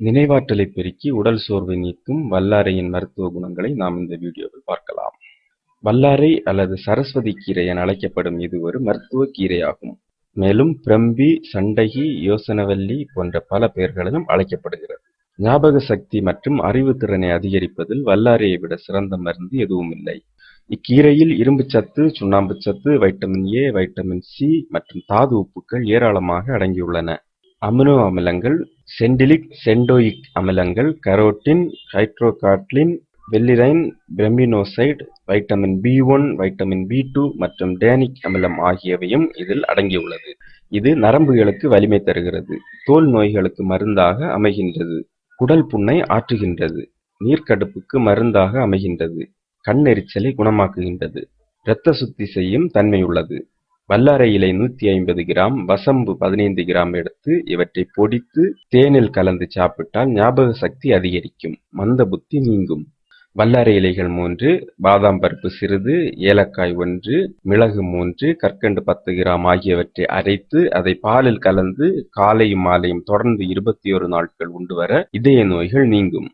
நினைவாற்றலை பெருக்கி உடல் சோர்வை நீக்கும் வல்லாரையின் மருத்துவ குணங்களை நாம் இந்த வீடியோவில் பார்க்கலாம். வல்லாரை அல்லது சரஸ்வதி கீரை என அழைக்கப்படும் இது ஒரு மருத்துவ கீரையாகும். மேலும் பிரம்பி சண்டகி யோசனவல்லி போன்ற பல பெயர்களிலும் அழைக்கப்படுகிறது. ஞாபக சக்தி மற்றும் அறிவுத்திறனை அதிகரிப்பதில் வல்லாரையை விட சிறந்த மருந்து எதுவும் இல்லை. இக்கீரையில் இரும்பு சத்து சுண்ணாம்பு சத்து வைட்டமின் ஏ வைட்டமின் சி மற்றும் தாது உப்புக்கள் ஏராளமாக அடங்கியுள்ளன. அமினோ அமிலங்கள் சென்டிலிக் சென்டோயிக் அமிலங்கள் கரோட்டின் ஹைட்ரோகாட்லின் வெல்லிரைன் பிரமினோசைடு vitamin B one vitamin B two மற்றும் டேனிக் அமிலம் ஆகியவையும் இதில் அடங்கியுள்ளது. இது நரம்புகளுக்கு வலிமை தருகிறது. தோல் நோய்களுக்கு மருந்தாக அமைகின்றது. குடல் புண்ணை ஆற்றுகின்றது. நீர்க்கடுப்புக்கு மருந்தாக அமைகின்றது. கண்ணெரிச்சலை குணமாக்குகின்றது. இரத்த சுத்தி செய்யும் தன்மையுள்ளது. வல்லாரை இலை நூத்தி ஐம்பது கிராம் வசம்பு பதினைந்து கிராம் எடுத்து இவற்றை பொடித்து தேனில் கலந்து சாப்பிட்டால் ஞாபக சக்தி அதிகரிக்கும். மந்த புத்தி நீங்கும். வல்லாரை இலைகள் மூன்று பாதாம் பருப்பு சிறிது ஏலக்காய் ஒன்று மிளகு மூன்று கற்கண்டு பத்து கிராம் ஆகியவற்றை அரைத்து அதை பாலில் கலந்து காலையும் மாலையும் தொடர்ந்து இருபத்தி ஒரு நாட்கள் உண்டு வர இதய நோய்கள் நீங்கும்.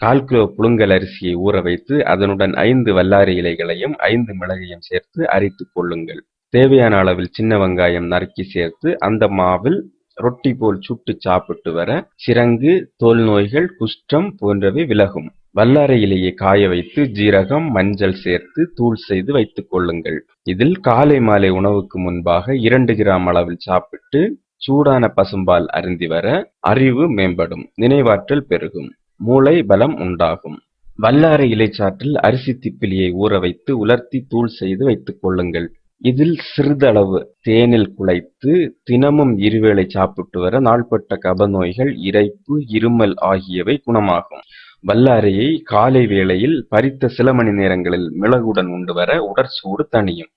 கால் கிலோ புழுங்கல் அரிசியை ஊற வைத்து அதனுடன் ஐந்து வல்லாரை இலைகளையும் ஐந்து மிளகையும் சேர்த்து அரைத்துக் கொள்ளுங்கள். தேவையான அளவில் சின்ன வெங்காயம் நறுக்கி சேர்த்து அந்த மாவில் ரொட்டி போல் சுட்டு சாப்பிட்டு வர சிரங்கு தோல் நோய்கள் குஷ்டம் போன்றவை விலகும். வல்லாரை இலையை காய வைத்து ஜீரகம் மஞ்சள் சேர்த்து தூள் செய்து வைத்துக் கொள்ளுங்கள். இதில் காலை மாலை உணவுக்கு முன்பாக இரண்டு கிராம் அளவில் சாப்பிட்டு சூடான பசும்பால் அருந்தி வர அறிவு மேம்படும். நினைவாற்றல் பெருகும். மூளை பலம் உண்டாகும். வல்லாரை இலைச்சாற்றில் அரிசி திப்பிலியை ஊற வைத்து உலர்த்தி தூள் செய்து வைத்துக் கொள்ளுங்கள். இதில் சிறிதளவு தேனில் குழைத்து தினமும் இருவேளை சாப்பிட்டு வர நாள்பட்ட கப நோய்கள் இரைப்பு இருமல் ஆகியவை குணமாகும். வல்லாரையை காலை வேளையில் பறித்த சில மணி நேரங்களில் மிளகுடன் உண்டு வர உடற்சூடு தணியும்.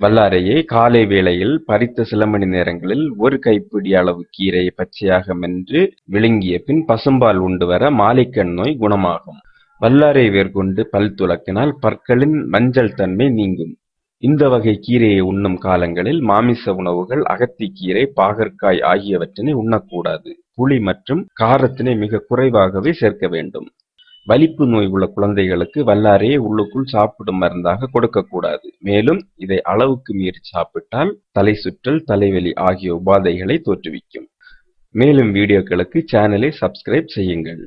வல்லாரையை காலை வேளையில் பறித்த சில மணி நேரங்களில் ஒரு கைப்பிடி அளவு கீரையை பச்சையாக மென்று விழுங்கிய பின் பசும்பால் உண்டு வர மாலைக்கண் நோய் குணமாகும். வல்லாரை வேர்கொண்டு பல் துலக்கினால் பற்களின் மஞ்சள் தன்மை நீங்கும். இந்த வகை கீரையை உண்ணும் காலங்களில் மாமிச உணவுகள் அகத்திக்கீரை பாகற்காய் ஆகியவற்றினை உண்ணக்கூடாது. புளி மற்றும் காரத்தினை மிக குறைவாகவே சேர்க்க வேண்டும். வலிப்பு நோய் உள்ள குழந்தைகளுக்கு வல்லாரையை உள்ளுக்குள் சாப்பிடும் மருந்தாக கொடுக்கக்கூடாது. மேலும் இதை அளவுக்கு மீறி சாப்பிட்டால் தலை சுற்றல் தலைவலி ஆகிய உபாதைகளை தோற்றுவிக்கும். மேலும் வீடியோக்களுக்கு சேனலை சப்ஸ்கிரைப் செய்யுங்கள்.